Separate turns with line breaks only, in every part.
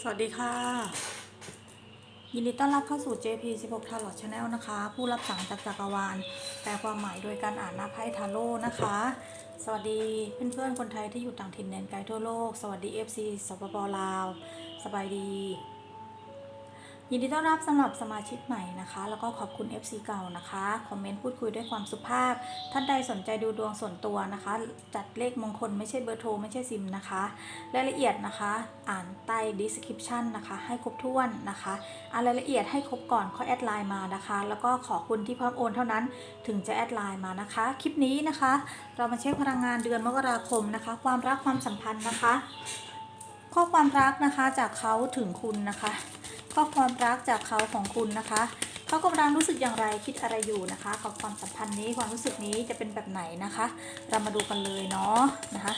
สวัสดีค่ะ ยินดีต้อนรับเข้าสู่ JP 16 Tarot Channel นะคะ ผู้รับสั่งจากจักรวาล แปลความหมายโดยการอ่านหน้าไพ่ทาโร่นะคะ สวัสดีเพื่อนๆคนไทยที่อยู่ต่างถิ่นแดนไกลทั่วโลก สวัสดี FC สปปลาว สบายดี ยินดีต้อนรับสำหรับสมาชิกใหม่นะคะ แล้วก็ขอบคุณ FC เก่านะคะ คอมเมนต์พูดคุยด้วยความสุภาพ ท่านใดสนใจดูดวงส่วนตัวนะคะ จัดเลขมงคลไม่ใช่เบอร์โทร ไม่ใช่ซิมนะคะ รายละเอียดนะคะ อ่านใต้ description นะคะ ให้ครบถ้วนนะคะอ่านรายละเอียดให้ครบก่อนค่อยแอดไลน์มานะคะ แล้วก็ขอคุณที่พร้อมโอนเท่านั้นถึงจะแอดไลน์มานะคะ คลิปนี้นะคะ เรามาเช็คพลังงานเดือนมกราคมนะคะ ความรักความสัมพันธ์นะคะ ข้อความรักนะคะจากเขาถึงคุณนะคะ ข้อความรักจากเขาของคุณนะคะเขากำลังรู้สึกอย่างไรคิดอะไรอยู่นะคะกับความสัมพันธ์นี้ความรู้สึกนี้จะเป็นแบบไหนนะคะ เรามาดูกันเลยเนาะนะคะ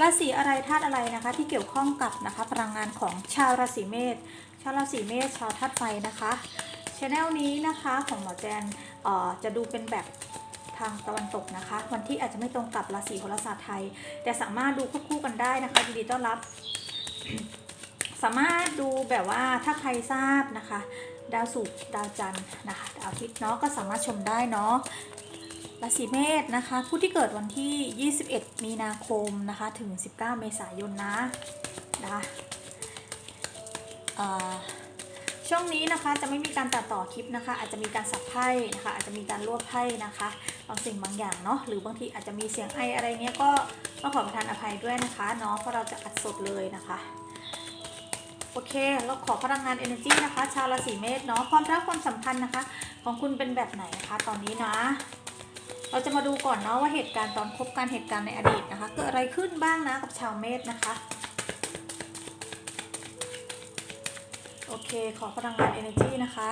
ราศีอะไรธาตุอะไรนะคะ ที่เกี่ยวข้องกับนะคะพลังงานของชาวราศีเมษชาวราศีเมษชาวธาตุไฟนะคะชแนลนี้นะคะของหมอแจนเอ่อจะดูเป็นแบบทางตะวันตกนะคะ วันที่อาจจะไม่ตรงกับราศีโหราศาสตร์ไทย แต่สามารถดูควบคู่กันได้นะคะยินดีต้อนรับ สามารถดูแบบว่าถ้าใครทราบนะคะ ดาวศุกร์ดาวจันทร์นะคะดาวอาทิตย์เนาะก็สามารถชมได้เนาะราศีเมษนะคะ ผู้ที่เกิดวันที่ 21 มีนาคมนะคะถึง 19 เมษายนนะนะคะช่วงนี้นะคะจะไม่มีการตัดต่อคลิปนะคะ อาจจะมีการสับไพ่นะคะ อาจจะมีการรวบไพ่นะคะบางสิ่งบางอย่างเนาะหรือบางทีอาจจะมีเสียงไออะไรเนี้ยก็ก็ขอประทานอภัยด้วยนะคะเนาะเพราะเราจะอัดสดเลยนะคะ โอเค เราขอพลังงาน energy นะคะ ชาวราศีเมษเนาะความรักความสัมพันธ์นะคะ ของคุณเป็นแบบไหนนะคะ ตอนนี้นะ เราจะมาดูก่อนเนาะว่าเหตุการณ์ตอนคบกันเหตุการณ์ในอดีตนะคะ เกิดอะไรขึ้นบ้างนะกับชาวเมษนะคะ โอเค ขอพลังงาน energy นะคะ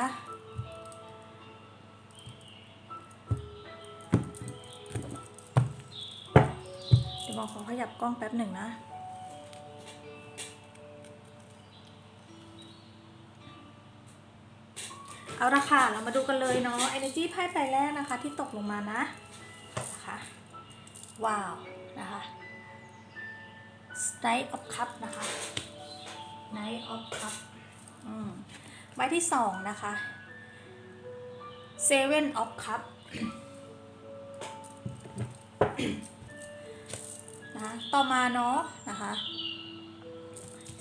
เดี๋ยวมองขอขยับกล้องแป๊บหนึ่งนะ เอาละค่ะ เรามาดูกันเลยเนาะ Energy ไพ่ใบแรกนะคะ ที่ตกลงมานะนะคะว้าวนะคะ Knight of Cup นะคะ Knight of Cup อืมใบที่สองนะคะ Seven of Cup นะะต่อมาเนาะนะคะ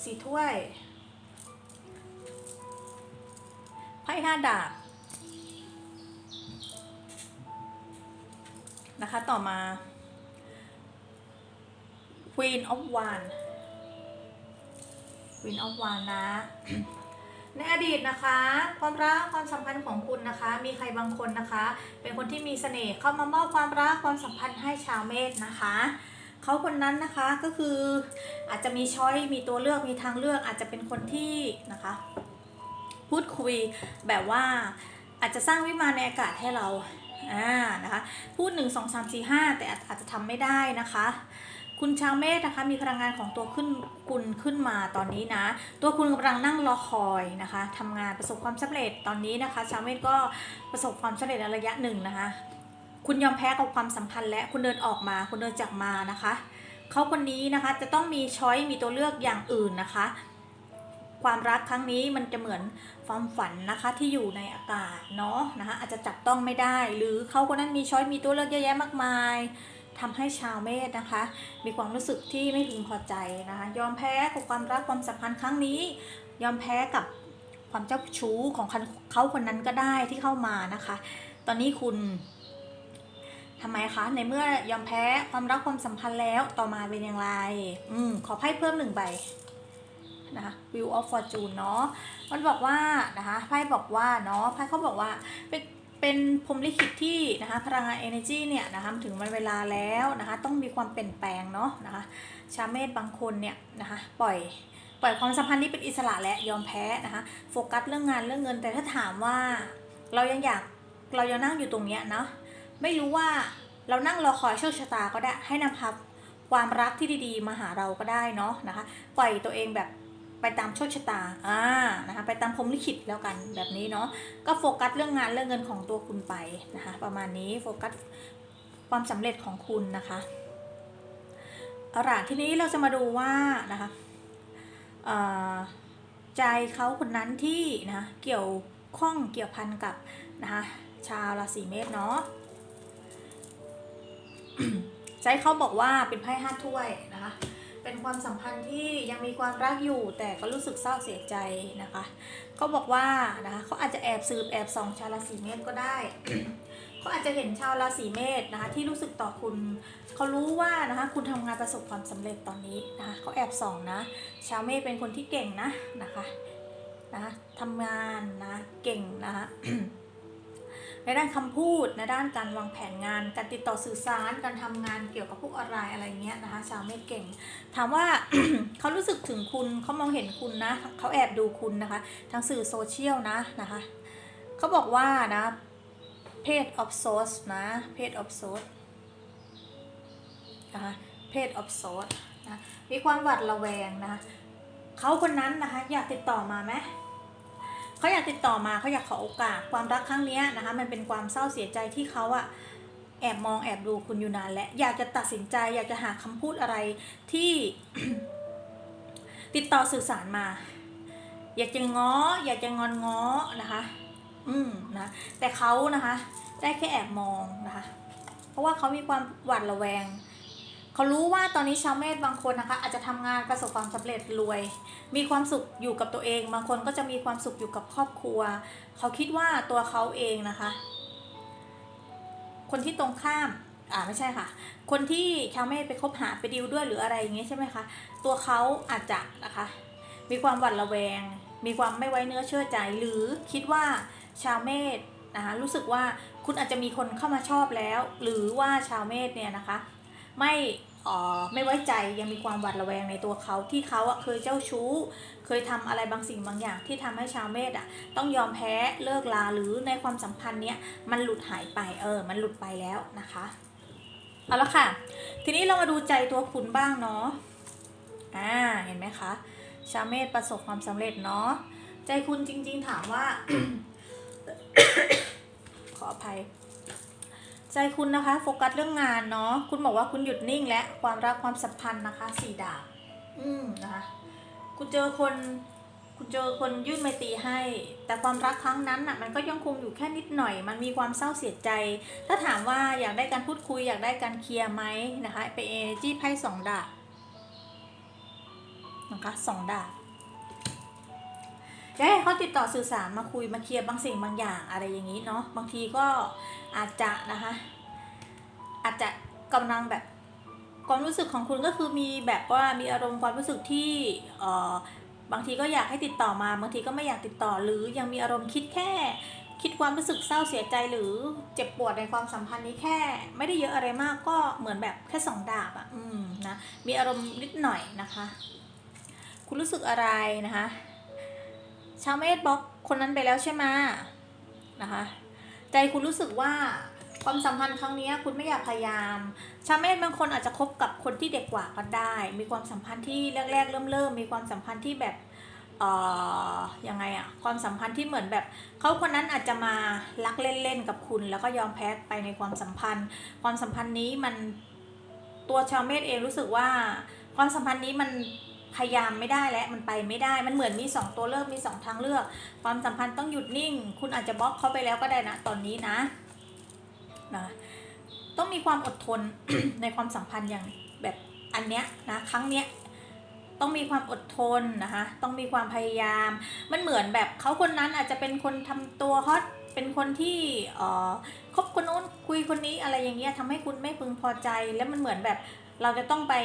สีถ้วย ห้าดาบนะคะ ต่อมา Queen of Wands Queen of Wands นะ ในอดีตนะคะ ความรักความสัมพันธ์ของคุณนะคะ มีใครบางคนนะคะ เป็นคนที่มีเสน่ห์เข้ามามอบความรักความสัมพันธ์ให้ชาวเมษนะคะเขาคนนั้นนะคะก็คืออาจจะมีช้อยมีตัวเลือกมีทางเลือกอาจจะเป็นคนที่นะคะ พูดคุยแบบว่าอาจจะสร้างวิมานในอากาศให้เราอ่านะคะพูด 1 2 3 4 5 แต่อาจอาจจะทำไม่ได้นะคะ คุณชาวเมษนะคะมีพลังงานของตัวขึ้นคุณขึ้นมาตอนนี้นะ ตัวคุณกำลังนั่งรอคอยนะคะทำงานประสบความสำเร็จตอนนี้นะคะ ชาวเมษก็ประสบความสำเร็จในระยะหนึ่งนะคะ คุณยอมแพ้กับความสัมพันธ์และคุณเดินออกมา คุณเดินจากมานะคะเขาคนนี้นะคะจะต้องมีช้อยมีตัวเลือกอย่างอื่นนะคะ ความรักครั้งนี้มันจะเหมือนความฝันนะคะที่อยู่ในอากาศเนาะนะคะอาจจะจับต้องไม่ได้ หรือเขาคนนั้นมีช้อยมีตัวเลือกเยอะแยะมากมายทำให้ชาวเมษนะคะ มีความรู้สึกที่ไม่พึงพอใจนะคะ ยอมแพ้กับความรักความสัมพันธ์ครั้งนี้ ยอมแพ้กับความเจ้าชู้ของเขาคนนั้นก็ได้ที่เข้ามานะคะ ตอนนี้คุณทำไมคะ ในเมื่อยอมแพ้ความรักความสัมพันธ์แล้วต่อมาเป็นอย่างไร อืมขอไพ่เพิ่มหนึ่งใบ นะคะ Wheel of Fortune เนาะมันบอกว่านะคะไพ่บอกว่าเนาะไพ่เขาบอกว่าเป็นเป็นพรมลิขิตที่นะคะพลังงาน energy เนี่ยนะคะถึงวันเวลาแล้วนะคะต้องมีความเปลี่ยนแปลงเนาะนะคะชาเมธบางคนเนี่ยนะคะปล่อยปล่อยความสัมพันธ์นี้เป็นอิสระและยอมแพ้นะคะโฟกัสเรื่องงานเรื่องเงิน แต่ถ้าถามว่าเรายังอยากเรายังนั่งอยู่ตรงเนี้ยเนาะไม่รู้ว่าเรานั่งรอคอยโชคชะตาก็ได้ให้นำพาความรักที่ดีๆ มาหาเราก็ได้เนาะนะคะปล่อยตัวเองแบบ ไปตามโชคชะตา อ่า นะคะ ไปตามพรมลิขิตแล้วกันแบบนี้เนาะ ก็โฟกัสเรื่องงานเรื่องเงินของตัวคุณไปนะคะ ประมาณนี้โฟกัสความสำเร็จของคุณนะคะเอาล่ะทีนี้เราจะมาดูว่านะคะเอ่อใจเขาคนนั้นที่นะเกี่ยวข้องเกี่ยวพันกับนะคะชาวราศีเมษเนาะใจเขาบอกว่าเป็นไพ่ห้าถ้วยนะคะ เป็นความสัมพันธ์ที่ยังมีความรักอยู่ แต่ก็รู้สึกเศร้าเสียใจนะคะเขาบอกว่านะคะเขาอาจจะแอบสืบแอบส่องชาวราศีเมษก็ได้เขาอาจจะเห็นชาวราศีเมษนะคะที่รู้สึกต่อคุณเขารู้ว่านะคะคุณทำงานประสบความสำเร็จตอนนี้นะคะเขาแอบส่องนะชาวเมษเป็นคนที่เก่งนะนะคะนะทำงานนะเก่งนะคะ ในด้านคำพูดในด้านการวางแผนงาน การติดต่อสื่อสาร การทำงานเกี่ยวกับพวกออนไลน์อะไรเงี้ยนะคะชาวเมษเก่ง ถามว่าเขารู้สึกถึงคุณเขามองเห็นคุณนะเขาแอบดูคุณนะคะทางสื่อโซเชียลนะนะคะเขาบอกว่านะเพศ of source นะเพศ of source นะคะเพศ of source นะมีความหวาดระแวงนะเขาคนนั้นนะคะอยากติดต่อมาไหมากติดต่อมาเขาอยากขอโอกาสความรักครั้งนี้นะคะมันเป็นความเศร้าเสียใจที่เขาอะแอบมองแอบดูคุณอยู่นานและอยากจะตัดสินใจ อยากจะหาคำพูดอะไรที่ ติดต่อสื่อสารมา อยากจะง้อ อยากจะงอนง้อนะคะ อืมนะแต่เขานะคะ ได้แค่แอบมองนะคะ เพราะว่าเขามีความหวาดระแวง เขารู้ว่าตอนนี้ชาวเมษบางคนนะคะ อาจจะทำงานประสบความสำเร็จรวย มีความสุขอยู่กับตัวเอง บางคนก็จะมีความสุขอยู่กับครอบครัว เขาคิดว่าตัวเขาเองนะคะ คนที่ตรงข้ามอ่าไม่ใช่ค่ะ คนที่ชาวเมษไปคบหาไปดิวด้วยหรืออะไรอย่างเงี้ยใช่ไหมคะตัวเขาอาจจะนะคะ มีความหวั่นระแวง มีความไม่ไว้เนื้อเชื่อใจ หรือคิดว่าชาวเมษนะคะรู้สึกว่าคุณอาจจะมีคนเข้ามาชอบแล้ว หรือว่าชาวเมษเนี่ยนะคะ ไม่ ไม่ไว้ใจยังมีความหวาดระแวงในตัวเขาที่เขาอะเคยเจ้าชู้ เคยทำอะไรบางสิ่งบางอย่างที่ทำให้ชาวเมษอะต้องยอมแพ้เลิกลาหรือในความสัมพันธ์เนี้ยมันหลุดหายไปเออ มันหลุดไปแล้วนะคะเอาละค่ะ ทีนี้เรามาดูใจตัวคุณบ้างเนาะอ่าเห็นไหมคะชาวเมษประสบความสำเร็จเนาะใจคุณจริง ๆ ถามว่า ขออภัย ใจคุณนะคะ โฟกัสเรื่องงานเนาะคุณบอกว่าคุณหยุดนิ่งและความรักความสัมพันธ์นะคะสี่ดาบอืมนะคะคุณเจอคนคุณเจอคนยื่นไมตีให้ แต่ความรักครั้งนั้นน่ะมันก็ยังคงอยู่แค่นิดหน่อย มันมีความเศร้าเสียใจ ถ้าถามว่าอยากได้การพูดคุยอยากได้การเคลียร์ไหมนะคะเป็นเอจี้ไพ่สองดาบนะคะสองดาบ จะให้เขาติดต่อสื่อสารมาคุยมาเคลียร์บางสิ่งบางอย่างอะไรอย่างนี้เนาะบางทีก็อาจจะนะคะ อาจจะกำลังแบบความรู้สึกของคุณก็คือมีแบบว่ามีอารมณ์ความรู้สึกที่เอ่อบางทีก็อยากให้ติดต่อมาบางทีก็ไม่อยากติดต่อหรือยังมีอารมณ์คิดแค่ คิดความรู้สึกเศร้าเสียใจหรือเจ็บปวดในความสัมพันธ์นี้แค่ ไม่ได้เยอะอะไรมากก็เหมือนแบบแค่สองดาบอะ่ะอืมนะมีอารมณ์นิดหน่อยนะคะ คุณรู้สึกอะไรนะคะ ชาวเมธบล็อกคนนั้นไปแล้วใช่ไหมนะคะ ใจคุณรู้สึกว่าความสัมพันธ์ครั้งนี้คุณไม่อยากพยายาม ชาวเมธบางคนอาจจะคบกับคนที่เด็กกว่าก็ได้ มีความสัมพันธ์ที่แรกๆ เริ่มเริ่มมีความสัมพันธ์ที่แบบเอ่อยังไงอะความสัมพันธ์ที่เหมือนแบบเขาคนนั้นอาจจะมารักเล่นๆกับคุณ แล้วก็ยอมแพ้ไปในความสัมพันธ์ ความสัมพันธ์นี้มันตัวชาวเมธเองรู้สึกว่า ความสัมพันธ์นี้มัน พยายามไม่ได้และมันไปไม่ได้ มันเหมือนมีสองตัวเลือกมีสองทางเลือก ความสัมพันธ์ต้องหยุดนิ่ง คุณอาจจะบล็อกเขาไปแล้วก็ได้นะ ตอนนี้นะนะต้องมีความอดทนในความสัมพันธ์อย่างแบบอันเนี้ยนะครั้งเนี้ยต้องมีความอดทนนะคะต้องมีความพยายาม มันเหมือนแบบเขาคนนั้นอาจจะเป็นคนทำตัวฮอตเป็นคนที่เอ่อคบคนโน้นคุยคนนี้อะไรอย่างเงี้ยทำให้คุณไม่พึงพอใจแล้วมันเหมือนแบบเราจะต้องไป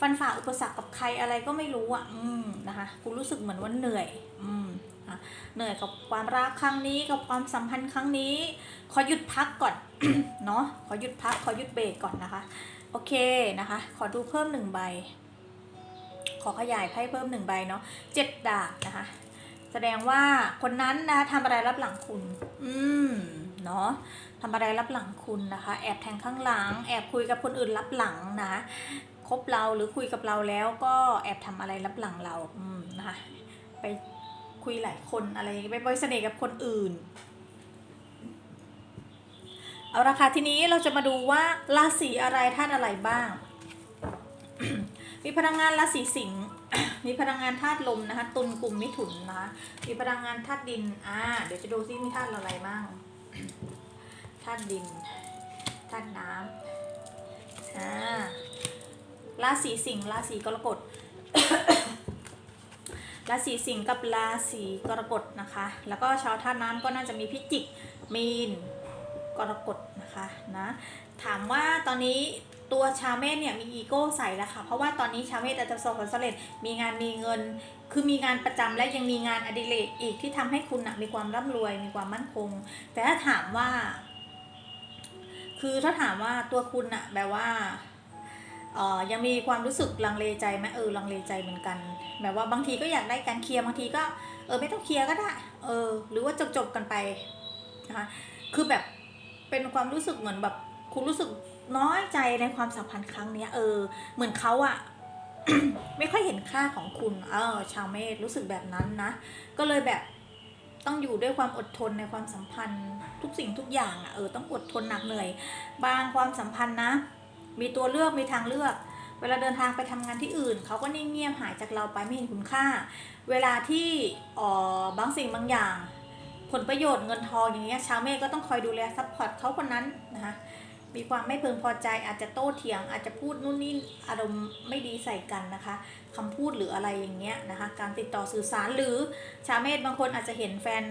ฟันฝ่าอุปสรรคกับใครอะไรก็ไม่รู้อะ อืมนะคะกูรู้สึกเหมือนว่าเหนื่อย อืมอะเหนื่อยกับความรักครั้งนี้กับความสัมพันธ์ครั้งนี้ ขอหยุดพักก่อนเนาะขอหยุดพักขอหยุดเบรกก่อนนะคะ โอเคนะคะ ขอดูเพิ่มหนึ่งใบ ขอขยายไพ่เพิ่มหนึ่งใบเนาะเจ็ดดาบนะคะ แสดงว่าคนนั้นนะคะทำอะไรรับหลังคุณ อืมเนาะทำอะไรรับหลังคุณนะคะ แอบแทงข้างหลัง แอบคุยกับคนอื่นรับหลังนะ คบเราหรือคุยกับเราแล้วก็แอบทำอะไรรับหลังเราอืมนะคะไปคุยหลายคนอะไรไปบอยเสน่ห์กับคนอื่น เอาละค่ะทีนี้เราจะมาดูว่าราศีอะไรท่านอะไรบ้าง มีพลังงานราศีสิงห์มีพลังงานธาตุลมนะคะตุลกลุ่มมิถุนนะคะมีพลังงานธาตุดินอ่าเดี๋ยวจะดูซิมีธาตุอะไรบ้างธาตุดินธาตุน้ำอ่า ราศีสิงห์ราศีกรกฎราศีสิงห์กับราศีกรกฎนะคะ แล้วก็ชาวธาตุน้ำก็น่าจะมีพิจิก มีน กรกฎนะคะนะถามว่าตอนนี้ตัวชาวเมษเนี่ยมีอีโก้ใส่แล้วค่ะ เพราะว่าตอนนี้ชาวเมษอาจจะประสบผลสำเร็จ มีงานมีเงิน คือมีงานประจำและยังมีงานอดิเรกอีกที่ทำให้คุณนะมีความร่ำรวย มีความมั่นคง แต่ถ้าถามว่า คือถ้าถามว่าตัวคุณอะแบบว่า ยังมีความรู้สึกลังเลใจไหมเออลังเลใจเหมือนกัน แบบว่าบางทีก็อยากได้การเคลียร์บางทีก็เออไม่ต้องเคลียร์ก็ได้เออหรือว่าจบจบกันไปนะคะคือแบบเป็นความรู้สึกเหมือนแบบคุณรู้สึกน้อยใจในความสัมพันธ์ครั้งเนี้ยเออ เหมือนเขาอะไม่ค่อยเห็นค่าของคุณ เออ ชาวเมษรู้สึกแบบนั้นนะ ก็เลยแบบต้องอยู่ด้วยความอดทนในความสัมพันธ์ ทุกสิ่งทุกอย่างอะเออต้องอดทนหนักเหนื่อย บางความสัมพันธ์นะ มีตัวเลือกมีทางเลือก เวลาเดินทางไปทำงานที่อื่น เขาก็นิ่งเงียบหายจากเราไปไม่เห็นคุณค่า เวลาที่อ่อบางสิ่งบางอย่าง ผลประโยชน์เงินทองอย่างเงี้ยชาวเมฆก็ต้องคอยดูแลซัพพอร์ตเขาคนนั้นนะคะมีความไม่พึงพอใจอาจจะโต้เถียง อาจจะพูดนู่นนี่อารมณ์ไม่ดีใส่กันนะคะคำพูดหรืออะไรอย่างเงี้ยนะคะ การติดต่อสื่อสารหรือชาวเมธบางคนอาจจะเห็นแฟน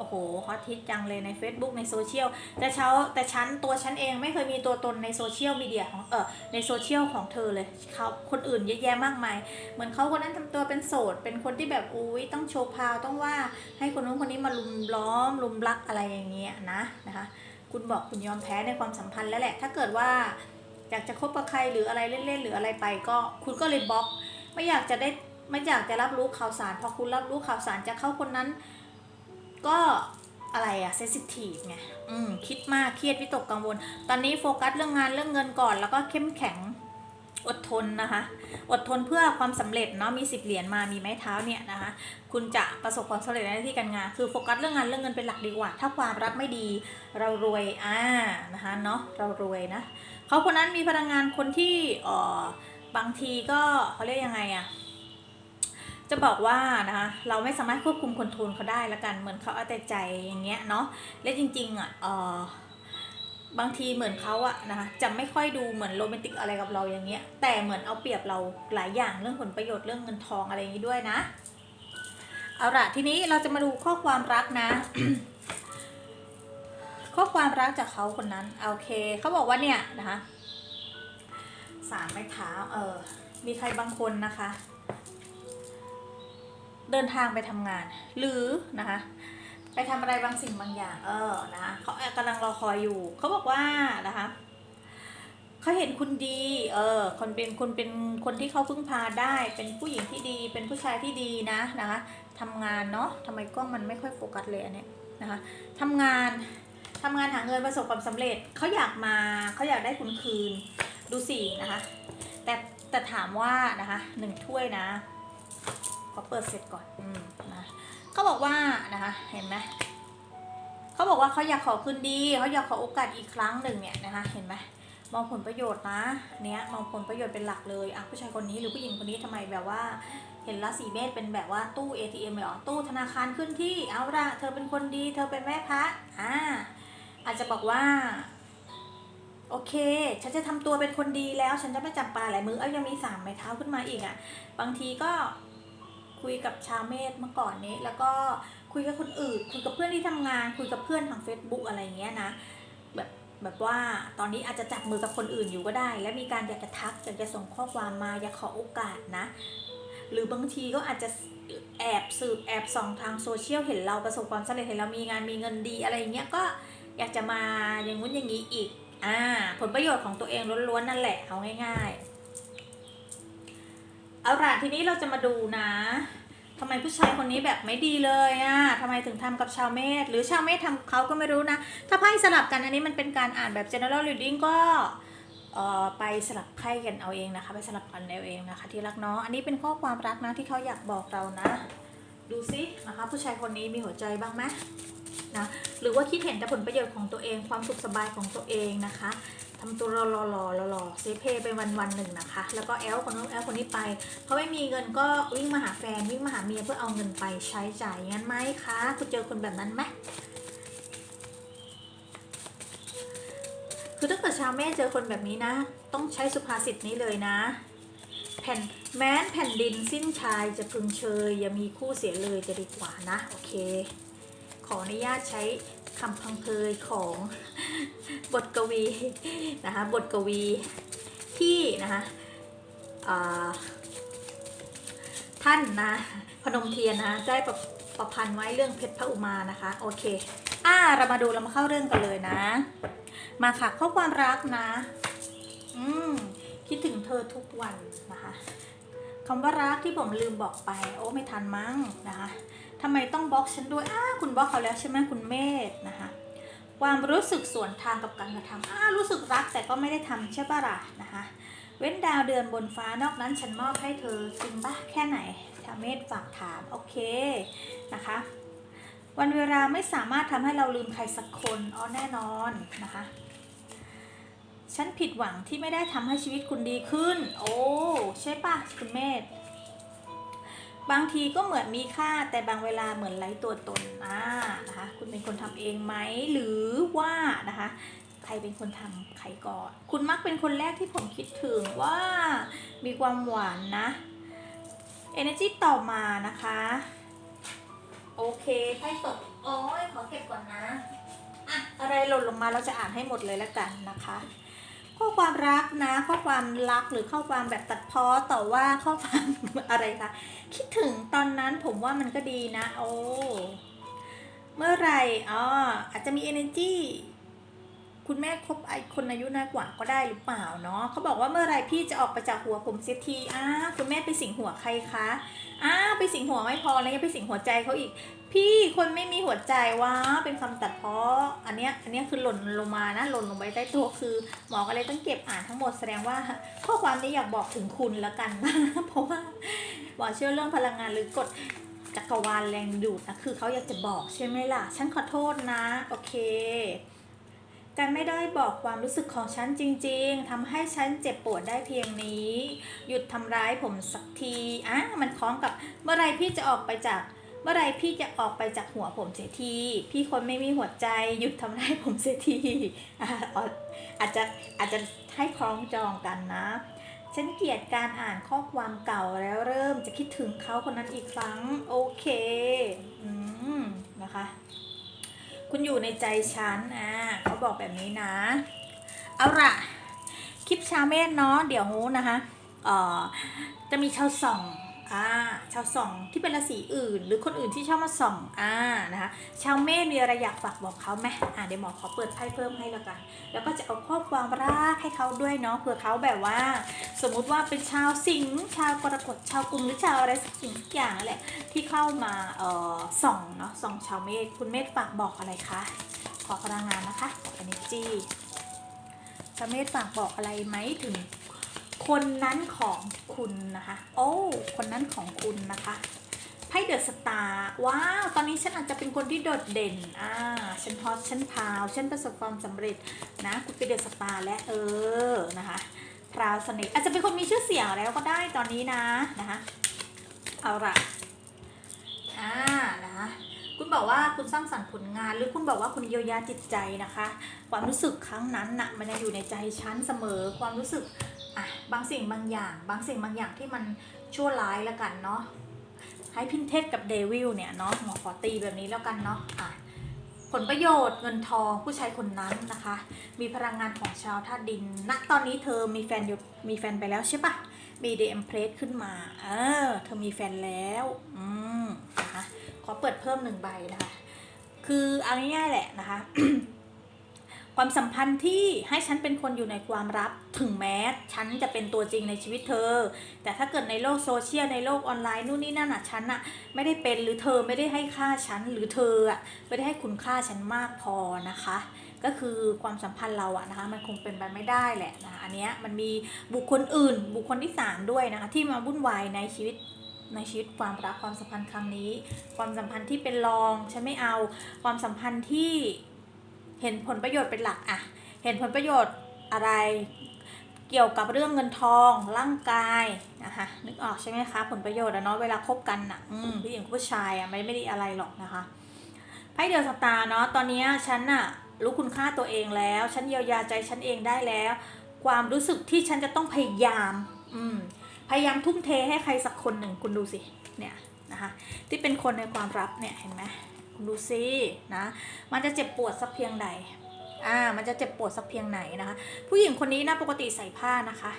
โอ้โหฮอตฮิตจังเลยใน Facebook ในโซเชียลแต่เช้าแต่ฉันตัวฉันเองไม่เคยมีตัวตนในโซเชียลมีเดียของเออในโซเชียลของเธอเลยเขาคนอื่นเยอะแยะมากมาย เหมือนเขาคนนั้นทำตัวเป็นโสด เป็นคนที่แบบอุ้ยต้องโชว์พาวต้องว่าให้คนนู้นคนนี้มาลุมล้อมลุมรักอะไรอย่างเงี้ยนะนะคะคุณบอกคุณยอมแพ้ในความสัมพันธ์แล้วแหละ ถ้าเกิดว่าอยากจะคบกับใครหรืออะไรเล่นๆหรืออะไรไปก็คุณก็เลยบล็อก ไม่อยากจะได้ไม่อยากจะรับรู้ข่าวสาร พอคุณรับรู้ข่าวสารจากเข้าคนนั้น ก็อะไรอะเซนซิทีฟไงอืมคิดมากเครียดวิตกกังวล ตอนนี้โฟกัสเรื่องงานเรื่องเงินก่อน แล้วก็เข้มแข็งอดทนนะคะ อดทนเพื่อความสำเร็จเนาะมีสิบเหรียญมามีไม้เท้าเนี่ยนะคะ คุณจะประสบความสำเร็จในหน้าที่การงาน คือโฟกัสเรื่องงานเรื่องเงินเป็นหลักดีกว่า ถ้าความรักไม่ดีเรารวยอ่านะคะเนาะเรารวยนะเขาคนนั้นมีพลังงานคนที่เอ่อบางทีก็เขาเรียกยังไงอะ จะบอกว่านะคะเราไม่สามารถควบคุมคอนโทรลเขาได้ละกันเหมือนเขาเอาแต่ใจอย่างเงี้ยเนาะและจริงๆอะเออบางทีเหมือนเขาอะนะคะจะไม่ค่อยดูเหมือนโรแมนติกอะไรกับเราอย่างเงี้ย แต่เหมือนเอาเปรียบเราหลายอย่างเรื่องผลประโยชน์เรื่องเงินทองอะไรอย่างงี้ด้วยนะ เอาละทีนี้เราจะมาดูข้อความรักนะ ข้อความรักจากเขาคนนั้นโอเคเขาบอกว่าเนี่ยนะคะสามไม้เท้าเออมีใครบางคนนะคะ เดินทางไปทำงาน หรือนะคะ ไปทำอะไรบางสิ่งบางอย่าง เออนะคะเขากำลังรอคอยอยู่ เขาบอกว่านะคะเขาเห็นคุณดี เออ คนเป็นคนเป็นคนที่เขาพึ่งพาได้ เป็นผู้หญิงที่ดี เป็นผู้ชายที่ดีนะนะคะทำงานเนาะทำไมกล้องมันไม่ค่อยโฟกัสเลยอันเนี้ยนะคะทำงานทำงานหาเงินประสบความสำเร็จ เขาอยากมา เขาอยากได้คุณคืน ดูสินะคะ แต่แต่ถามว่านะคะหนึ่งถ้วยนะ ขอเปิดเสร็จก่อนอืมนะเขาบอกว่านะคะเห็นไหมเขาบอกว่าเขาอยากขอคืนดีเขาอยากขอโอกาสอีกครั้งหนึ่งเนี่ยนะคะ เห็นไหมมองผลประโยชน์นะเนี้ยมองผลประโยชน์เป็นหลักเลยอะผู้ชายคนนี้หรือผู้หญิงคนนี้ทำไมแบบว่า เห็นราศีเมษเป็นแบบว่าตู้ ATM เหรอตู้ธนาคารขึ้นที่เอาละเธอเป็นคนดี เธอเป็นแม่พระอ่าอาจจะบอกว่าโอเค ฉันจะทำตัวเป็นคนดีแล้ว ฉันจะไม่จับปลาหลายมือ เอ้ยยังมีสามไม้เท้าขึ้นมาอีกอะ บางทีก็ คุยกับชาวเมธเมื่อก่อนนี้ แล้วก็คุยกับคนอื่น คุยกับเพื่อนที่ทำงาน คุยกับเพื่อนทาง Facebook อะไรเงี้ยนะแบบแบบว่าตอนนี้อาจจะจับมือกับคนอื่นอยู่ก็ได้ และมีการอยากจะทักอยากจะส่งข้อความมาอยากขอโอกาสนะ หรือบางทีก็อาจจะแอบสืบแอบส่องทางโซเชียลเห็นเราประสบความสำเร็จเห็นเรามีงานมีเงินดีอะไรเงี้ยก็อยากจะมาอย่างงู้นอย่างนี้อีกอ่าผลประโยชน์ของตัวเองล้วนๆนั่นแหละเอาง่าย ๆ เอาล่ะทีนี้เราจะมาดูนะทำไมผู้ชายคนนี้แบบไม่ดีเลยอะ่ะทำไมถึงทำกับชาวเมธหรือชาวเมธทำเขาก็ไม่รู้นะ ถ้าไพ่สลับกันอันนี้มันเป็นการอ่านแบบ general reading ก็ไปสลับไพ่กันเอาเองนะคะ ไปสลับกันเอาเองนะคะ ที่รักเนาะอันนี้เป็นข้อความรักนะที่เขาอยากบอกเรานะ ดูซินะคะ ผู้ชายคนนี้มีหัวใจบ้างไหมนะหรือว่าคิดเห็นแต่ผลประโยชน์ของตัวเองความสุขสบายของตัวเองนะคะ ทำตัวรอรอรอรอรอเซเพไปวันวันๆหนึ่งนะคะ แล้วก็แอลคนนู้นแอลคนนี้ไปเพราะไม่มีเงินก็วิ่งมาหาแฟนวิ่งมาหาเมียเพื่อเอาเงินไปใช้จ่ายงั้นไหมคะคุณเจอคนแบบนั้นไหมคือถ้าเกิดชาวแม่เจอคนแบบนี้นะ ต้องใช้สุภาษิตนี้เลยนะ แผ่นแม้นแผ่นดินสิ้นชายจะพึงเชยอย่ามีคู่เสียเลยจะดีกว่านะ โอเค ขออนุญาตใช้ คำพังเพยของบทกวีนะคะบทกวีที่นะคะท่านนะพนมเทียนนะได้ประประพันธ์ไว้เรื่องเพชรพระอุมานะคะโอเคอ่าเรามาดูเรามาเข้าเรื่องกันเลยนะ มาค่ะข้อความรักนะอืมคิดถึงเธอทุกวันนะคะคำว่ารักที่ผมลืมบอกไป โอ้ไม่ทันมั้งนะคะ ทำไมต้องบล็อกฉันด้วยอ้าคุณบล็อกเขาแล้วใช่ไหมคุณเมธนะคะ ความรู้สึกส่วนทางกับการกระทำอ้ารู้สึกรักแต่ก็ไม่ได้ทำใช่ปะล่ะนะคะ เว้นดาวเดือนบนฟ้านอกนั้นฉันมอบให้เธอจริงปะแค่ไหนชาเมธฝากถามโอเคนะคะ วันเวลาไม่สามารถทำให้เราลืมใครสักคนอ๋อแน่นอนนะคะฉันผิดหวังที่ไม่ได้ทำให้ชีวิตคุณดีขึ้น โอ้ ใช่ปะคุณเมธ บางทีก็เหมือนมีค่าแต่บางเวลาเหมือนไร้ตัวตนอ่านะคะ คุณเป็นคนทำเองไหมหรือว่านะคะ ใครเป็นคนทำใครก่อน คุณมักเป็นคนแรกที่ผมคิดถึงว่ามีความหวานนะ Energy ต่อมานะคะ โอเคไพ่ตกโอ้ยขอเก็บก่อนนะ อะอะไรหล่นลงมาเราจะอ่านให้หมดเลยแล้วกันนะคะ ข้อความรักนะ ข้อความรักหรือข้อความแบบตัดพ้อต่อว่าข้อความอะไรคะคิดถึงตอนนั้นผมว่ามันก็ดีนะ โอ้เมื่อไหร่อ๋ออาจจะมี energy คุณแม่คบไอคนอายุน้อยกว่าก็ได้หรือเปล่าเนาะเขาบอกว่าเมื่อไรพี่จะออกไปจากหัวผมเสียทีอ้าคุณแม่ไปสิงหัวใครคะอ้าไปสิงหัวไม่พอแล้วยังไปสิงหัวใจเขาอีก พี่คนไม่มีหัวใจว้าเป็นคำตัดเพาะอันเนี้ยอันเนี้ยคือหล่นลงมานะหล่นลงไปใต้โตัวคือหมอก็เลยต้องเก็บอ่านทั้งหมดแสดงว่า ข้อความนี้อยากบอกถึงคุณแล้วกันนะเพราะว่าหมอเชื่อเรื่องพลังงานหรือกฎจักรวาลแรงดูดนะคือเขาอยากจะบอกใช่ไหมล่ะ ฉันขอโทษนะ โอเคการไม่ได้บอกความรู้สึกของฉันจริง ๆทำให้ฉันเจ็บปวดได้เพียงนี้ หยุดทำร้ายผมสักทีอะมันคล้องกับเมื่อไรพี่จะออกไปจาก เมื่อไรพี่จะออกไปจากหัวผมเสียที พี่คนไม่มีหัวใจหยุดทำร้ายผมเสียทีอะอ๋ออาจจะอาจจะให้คล้องจองกันนะ ฉันเกลียดการอ่านข้อความเก่าแล้วเริ่มจะคิดถึงเขาคนนั้นอีกครั้ง โอเค อืม นะคะ คุณอยู่ในใจฉันอะเขาบอกแบบนี้นะ เอาละคลิปชาเมธเนาะเดี๋ยวนะคะเอ่อจะมีชาวส่อง อ่าชาวส่องที่เป็นราศีอื่น หรือคนอื่นที่ชอบมาส่องอ่านะคะชาวเมษมีอะไรอยากฝากบอกเขาไหมอ่าเดี๋ยวหมอขอเปิดไพ่เพิ่มให้แล้วกัน แล้วก็จะเอาข้อความรักให้เขาด้วยเนาะเผื่อเขาแบบว่า สมมุติว่าเป็นชาวสิงห์ชาวกรกฎชาวกุมหรือชาวอะไรสักสิ่งสักอย่างนั่นแหละที่เข้ามาเอ่อส่องเนาะส่องชาวเมษคุณเมษฝากบอกอะไรคะขอพลังงานนะคะอ energy ชาวเมษฝากบอกอะไรไหมถึง คนนั้นของคุณนะคะ โอ้ คนนั้นของคุณนะคะไพ่เดอะสตาร์ว้าว ตอนนี้ฉันอาจจะเป็นคนที่โดดเด่น อ่า ฉันฮอตฉันพาวฉันประสบความสำเร็จนะคุณเป็นเดอะสตาร์และเออนะคะพราวสนิทอาจจะเป็นคนมีชื่อเสียงแล้วก็ได้ตอนนี้นะนะคะเอาละอ่านะคะคุณบอกว่าคุณสร้างสรรค์ผลงานหรือคุณบอกว่าคุณเยียวยาจิตใจนะคะ ความรู้สึกครั้งนั้นน่ะมันยังอยู่ในใจฉันเสมอความรู้สึก อะบางสิ่งบางอย่าง บางสิ่งบางอย่างที่มันชั่วร้ายแล้วกันเนาะให้พินเทศกับเดวิลเนี่ยเนาะหมอขอตีแบบนี้แล้วกันเนาะอะผลประโยชน์เงินทองผู้ชายคนนั้นนะคะ มีพลังงานของชาวธาตุดินณตอนนี้เธอมีแฟนอยู่มีแฟนไปแล้วใช่ปะมีเดมเพลสขึ้นมา เออ เธอมีแฟนแล้ว อืมนะคะขอเปิดเพิ่มหนึ่งใบนะคะ คือเอาง่ายๆแหละนะคะ ความสัมพันธ์ที่ให้ฉันเป็นคนอยู่ในความลับถึงแม้ ฉันจะเป็นตัวจริงในชีวิตเธอ แต่ถ้าเกิดในโลกโซเชียลในโลกออนไลน์นู่นนี่นั่นอะฉันอะไม่ได้เป็นหรือเธอไม่ได้ให้ค่าฉันหรือเธออะไม่ได้ให้คุณค่าฉันมากพอนะคะ ก็คือความสัมพันธ์เราอะนะคะมันคงเป็นไปไม่ได้แหละนะอันเนี้ยมันมีบุคคลอื่น บุคคลที่สามด้วยนะคะที่มาวุ่นวายในชีวิตในชีวิตความรักความสัมพันธ์ครั้งนี้ ความสัมพันธ์ที่เป็นรองฉันไม่เอา ความสัมพันธ์ที่ เห็นผลประโยชน์เป็นหลักอะเห็นผลประโยชน์อะไรเกี่ยวกับเรื่องเงินทองร่างกายนะคะนึกออกใช่ไหมคะผลประโยชน์อะเนาะเวลาคบกันอะอืมผู้หญิงกับผู้ชายอะไม่ไม่ได้อะไรหรอกนะคะไพ่เดือนสตาร์เนาะตอนเนี้ยฉันอะรู้คุณค่าตัวเองแล้ว ฉันเยียวยาใจฉันเองได้แล้ว ความรู้สึกที่ฉันจะต้องพยายาม อืมพยายามทุ่มเทให้ใครสักคนหนึ่งคุณดูสิเนี่ยนะคะที่เป็นคนในความรักเนี่ยเห็นไหมคุณ ดูสินะมันจะเจ็บปวดสักเพียงใดอ่ามันจะเจ็บปวดสักเพียงไหนนะคะ ผู้หญิงคนนี้นะปกติใส่ผ้านะคะ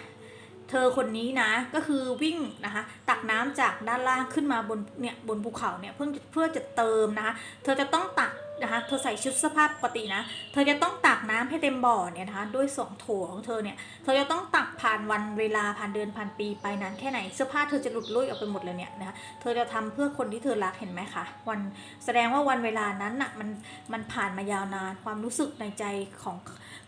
เธอคนนี้นะก็คือวิ่งนะคะตักน้ำจากด้านล่างขึ้นมาบนเนี่ยบนภูเขาเนี่ยเพื่อเพื่อจะเติมนะคะเธอจะต้องตัก นะคะ เธอใส่ชุดสื้อผ้าปกตินะ เธอจะต้องตักน้ำให้เต็มบ่อเนี่ยนะคะ ด้วยสองโถของเธอเนี่ย เธอจะต้องตักผ่านวันเวลาผ่านเดือนผ่านปีไปนานแค่ไหน เสื้อผ้าเธอจะหลุดลุ่ยออกไปหมดเลยเนี่ยนะคะ เธอจะทำเพื่อคนที่เธอรักเห็นไหมคะ วันแสดงว่าวันเวลานั้นน่ะมันมันผ่านมายาวนาน ความรู้สึกในใจของ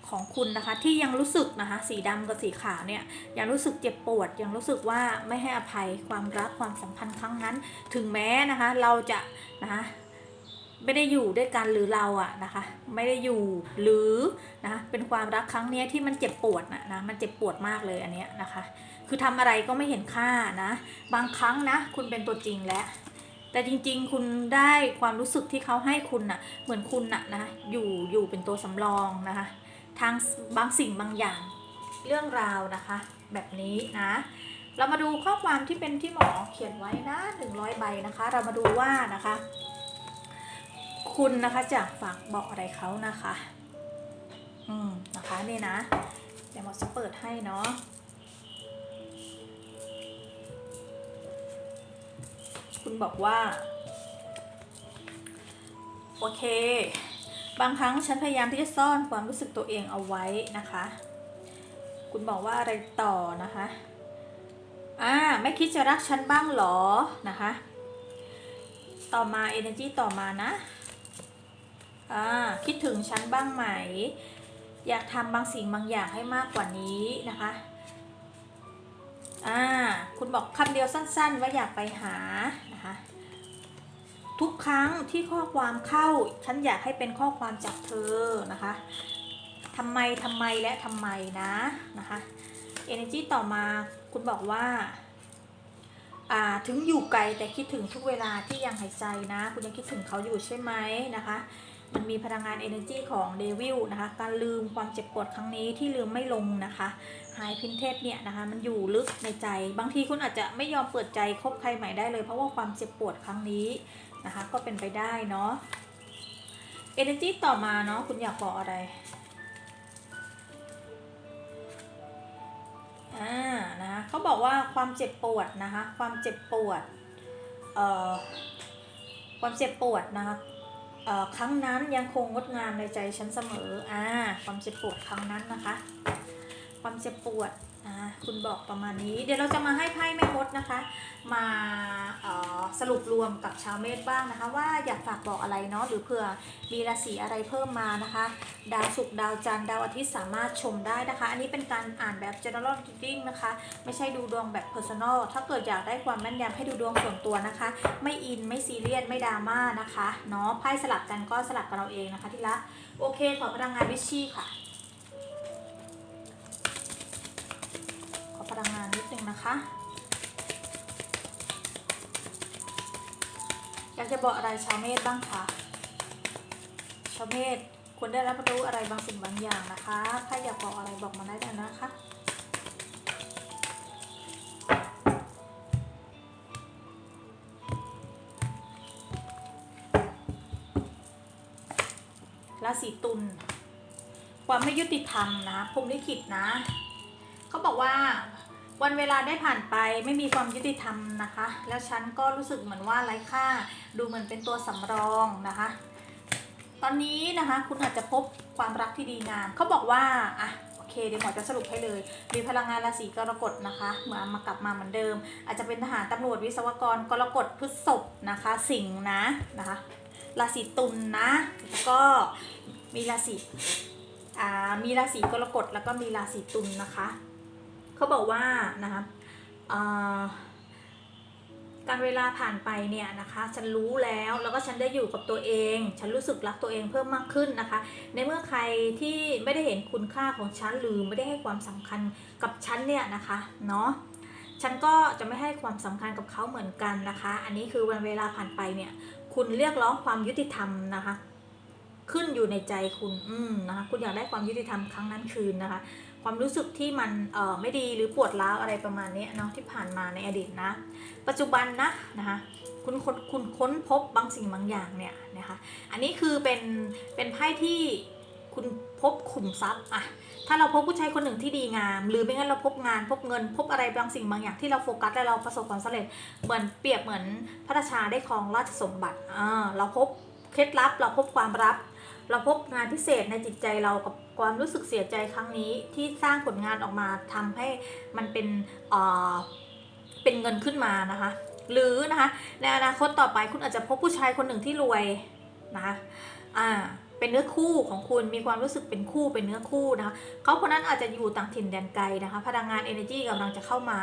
ของคุณนะคะที่ยังรู้สึกนะคะสีดำกับสีขาวเนี่ยยังรู้สึกเจ็บปวด ยังรู้สึกว่าไม่ให้อภัยความรักความสัมพันธ์ครั้งนั้น ถึงแม้นะคะเราจะนะคะ ไม่ได้อยู่ด้วยกันหรือเราอะนะคะ ไม่ได้อยู่หรือนะะเป็นความรักครั้งนี้ที่มันเจ็บปวดนะนะมันเจ็บปวดมากเลยอันเนี้ยนะคะ คือทำอะไรก็ไม่เห็นค่านะ บางครั้งนะ คุณเป็นตัวจริงแล้วแต่จริงๆ คุณได้ความรู้สึกที่เขาให้คุณน่ะ เหมือนคุณน่ะนะอยู่อยู่เป็นตัวสำรองนะคะทางบางสิ่งบางอย่างเรื่องราวนะคะ แบบนี้นะเรามาดูข้อความที่เป็นที่หมอเขียนไว้นะ100ใบนะคะ เรามาดูว่านะคะ คุณนะคะจะฝากบอกอะไรเขานะคะ อืมนะคะนี่นะ เดี๋ยวหมอจะเปิดให้เนาะคุณบอกว่า โอเค บางครั้งฉันพยายามที่จะซ่อนความรู้สึกตัวเองเอาไว้นะคะ คุณบอกว่าอะไรต่อนะคะอ่าไม่คิดจะรักฉันบ้างหรอนะคะ ต่อมา energy ต่อมานะ อ่าคิดถึงฉันบ้างไหม อยากทำบางสิ่งบางอย่างให้มากกว่านี้นะคะอ่าคุณบอกคำเดียวสั้น ๆ ว่าอยากไปหานะคะทุกครั้งที่ข้อความเข้า ฉันอยากให้เป็นข้อความจากเธอนะคะทำไมทำไมและทำไมนะนะคะ energy ต่อมาคุณบอกว่าอ่าถึงอยู่ไกลแต่คิดถึงทุกเวลาที่ยังหายใจนะ คุณยังคิดถึงเขาอยู่ใช่ไหมนะคะ มันมีพลังงาน energy ของเดวิลนะคะ การลืมความเจ็บปวดครั้งนี้ที่ลืมไม่ลงนะคะไฮพินเทสเนี่ยนะคะ มันอยู่ลึกในใจ บางทีคุณอาจจะไม่ยอมเปิดใจคบใครใหม่ได้เลย เพราะว่าความเจ็บปวดครั้งนี้นะคะ ก็เป็นไปได้เนาะ energy ต่อมาเนาะคุณอยากบอกอะไรอ่านะคะเขาบอกว่าความเจ็บปวดนะคะ ความเจ็บปวดเอ่อความเจ็บปวดนะคะ ครั้งนั้นยังคงงดงามในใจฉันเสมออ่าความเจ็บปวดครั้งนั้นนะคะ ความเจ็บปวด คุณบอกประมาณนี้ เดี๋ยวเราจะมาให้ไพ่แม่มดนะคะ มาสรุปรวมกับชาวเมษบ้างนะคะ ว่าอยากฝากบอกอะไรเนาะหรือเผื่อมีราศีอะไรเพิ่มมานะคะ ดาวศุกร์ดาวจันทร์ดาวอาทิตย์สามารถชมได้นะคะ อันนี้เป็นการอ่านแบบ general reading นะคะ ไม่ใช่ดูดวงแบบ personal ถ้าเกิดอยากได้ความแม่นยำให้ดูดวงส่วนตัวนะคะ ไม่อินไม่ซีเรียสไม่ดราม่านะคะเนาะไพ่สลับกันก็สลับกันเราเองนะคะที่ละโอเคขอพลังงานวิชชี่ค่ะ ลังงานนิดนึงนะคะ อยากจะบอกอะไรชาวเมษบ้างคะชาวเมษควรได้รับรู้อะไรบางสิ่งบางอย่างนะคะ ถ้าอยากบอกอะไรบอกมาได้เลยนะคะราศีตุลความไม่ยุติธรรมนะพรมลิขิตนะ เขาบอกว่า วันเวลาได้ผ่านไปไม่มีความยุติธรรมนะคะ แล้วฉันก็รู้สึกเหมือนว่าไร้ค่า ดูเหมือนเป็นตัวสำรองนะคะ ตอนนี้นะคะคุณอาจจะพบความรักที่ดีงามเขาบอกว่าอะโอเคเดี๋ยวหมอจะสรุปให้เลยมีพลังงานราศีกรกฎนะคะเหมือนมากลับมาเหมือนเดิม อาจจะเป็นทหารตำรวจวิศวกรกรกฎพฤษภนะคะ สิงห์นะนะคะราศีตุลนะแล้วก็มีราศีอ่ามีราศีกรกฎแล้วก็มีราศีตุลนะคะ เขาบอกว่านะคะการเวลาผ่านไปเนี่ยนะคะ ฉันรู้แล้วแล้วก็ฉันได้อยู่กับตัวเอง ฉันรู้สึกรักตัวเองเพิ่มมากขึ้นนะคะ ในเมื่อใครที่ไม่ได้เห็นคุณค่าของฉันหรือไม่ได้ให้ความสำคัญกับฉันเนี่ยนะคะเนาะฉันก็จะไม่ให้ความสำคัญกับเขาเหมือนกันนะคะ อันนี้คือวันเวลาผ่านไปเนี่ย คุณเรียกร้องความยุติธรรมนะคะ ขึ้นอยู่ในใจคุณ อืมนะคะ คุณอยากได้ความยุติธรรมครั้งนั้นคืนนะคะ ความรู้สึกที่มันเออไม่ดีหรือปวดร้าวอะไรประมาณนี้เนาะที่ผ่านมาในอดีตนะ ปัจจุบันนะนะคะคุณค้นคุณค้นพบบางสิ่งบางอย่างเนี่ยนะคะอันนี้คือเป็นเป็นไพ่ที่คุณพบขุมทรัพย์อะถ้าเราพบผู้ชายคนหนึ่งที่ดีงาม หรือไม่งั้นเราพบงานพบเงิน พบอะไรบางสิ่งบางอย่างที่เราโฟกัสและเราประสบความสำเร็จเหมือนเปรียบเหมือนพระราชาได้ครองราชสมบัติอ่าเราพบเคล็ดลับ เราพบความลับ เราพบงานพิเศษในจิตใจเรากับ ความรู้สึกเสียใจครั้งนี้ที่สร้างผลงานออกมาทำให้มันเป็นเอ่อเป็นเงินขึ้นมานะคะ หรือนะคะในอนาคตต่อไปคุณอาจจะพบผู้ชายคนหนึ่งที่รวยนะคะอ่า เป็นเนื้อคู่ของคุณมีความรู้สึกเป็นคู่เป็นเนื้อคู่นะคะเขาคนนั้นอาจจะอยู่ต่างถิ่นแดนไกลนะคะ พลังงาน energy กำลังจะเข้ามา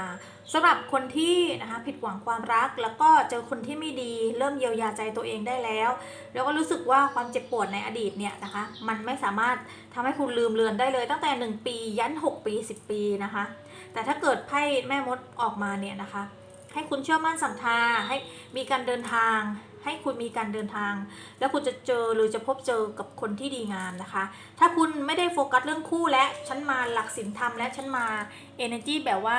สำหรับคนที่นะคะผิดหวังความรัก แล้วก็เจอคนที่ไม่ดี เริ่มเยียวยาใจตัวเองได้แล้ว แล้วก็รู้สึกว่าความเจ็บปวดในอดีตเนี่ยนะคะ มันไม่สามารถทำให้คุณลืมเลือนได้เลย ตั้งแต่ 1 ปียัน 6 ปี 10 ปีนะคะ แต่ถ้าเกิดไพ่แม่มดออกมาเนี่ยนะคะ ให้คุณเชื่อมั่นศรัทธาให้มีการเดินทาง ให้คุณมีการเดินทาง แล้วคุณจะเจอหรือจะพบเจอกับคนที่ดีงามนะคะ ถ้าคุณไม่ได้โฟกัสเรื่องคู่และฉันมาหลักศีลธรรมและฉันมา energy แบบว่า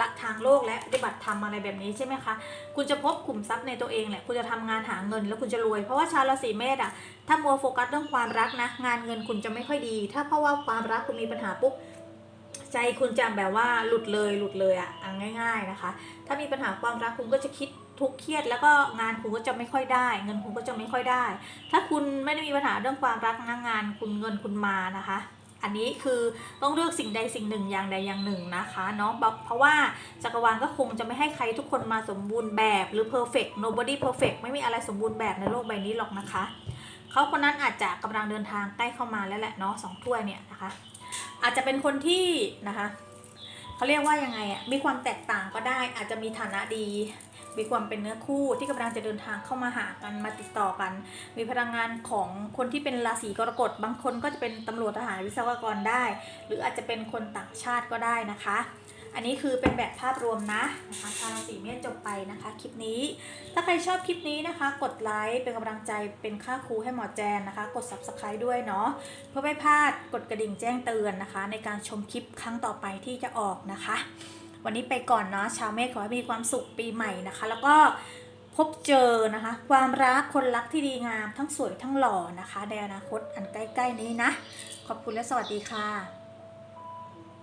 ละทางโลกและปฏิบัติธรรมอะไรแบบนี้ใช่ไหมคะ คุณจะพบขุมทรัพย์ในตัวเองแหละ คุณจะทำงานหาเงินแล้วคุณจะรวย เพราะว่าชาวราศีเมษอะถ้ามัวโฟกัสเรื่องความรักนะ งานเงินคุณจะไม่ค่อยดี ถ้าเพราะว่าความรักคุณมีปัญหาปุ๊บใจคุณจะแบบว่าหลุดเลยหลุดเลยอะง่าย ๆนะคะ ถ้ามีปัญหาความรักคุณก็จะคิด ทุกข์เครียดแล้วก็งานคุณก็จะไม่ค่อยได้ เงินคุณก็จะไม่ค่อยได้ ถ้าคุณไม่ได้มีปัญหาเรื่องความรักนงานคุณเงินคุณมานะคะ อันนี้คือต้องเลือกสิ่งใดสิ่งหนึ่งอย่างใดอย่างหนึ่งนะคะเนาะเพราะว่าจักรวาลก็คงจะไม่ให้ใครทุกคนมาสมบูรณ์แบบหรือ perfect nobody perfect ไม่มีอะไรสมบูรณ์แบบในโลกใบนี้หรอกนะคะเขาคนนั้นอาจจะกำลังเดินทางใกล้เข้ามาแล้วแหละเนาะสองถ้วยเนี่ยนะคะ อาจจะเป็นคนที่นะคะเขาเรียกว่ายังไงอะมีความแตกต่างก็ได้อาจจะมีฐานะดี มีความเป็นเนื้อคู่ที่กำลังจะเดินทางเข้ามาหากันมาติดต่อกัน มีพลังงานของคนที่เป็นราศีกรกฎบางคนก็จะเป็นตำรวจทหารวิศวกรได้ หรืออาจจะเป็นคนต่างชาติก็ได้นะคะ อันนี้คือเป็นแบบภาพรวมนะนะคะชาวราศีเมษจบไปนะคะคลิปนี้ ถ้าใครชอบคลิปนี้นะคะ กดไลค์เป็นกำลังใจเป็นค่าครูให้หมอแจนนะคะ กด subscribe ด้วยเนาะเพื่อไม่พลาดกดกระดิ่งแจ้งเตือนนะคะ ในการชมคลิปครั้งต่อไปที่จะออกนะคะ วันนี้ไปก่อนเนาะชาวเมฆขอให้มีความสุขปีใหม่นะคะ แล้วก็พบเจอนะคะ ความรักคนรักที่ดีงามทั้งสวยทั้งหล่อนะคะในอนาคตอันใกล้ ๆ นี้นะ ขอบคุณและสวัสดีค่ะ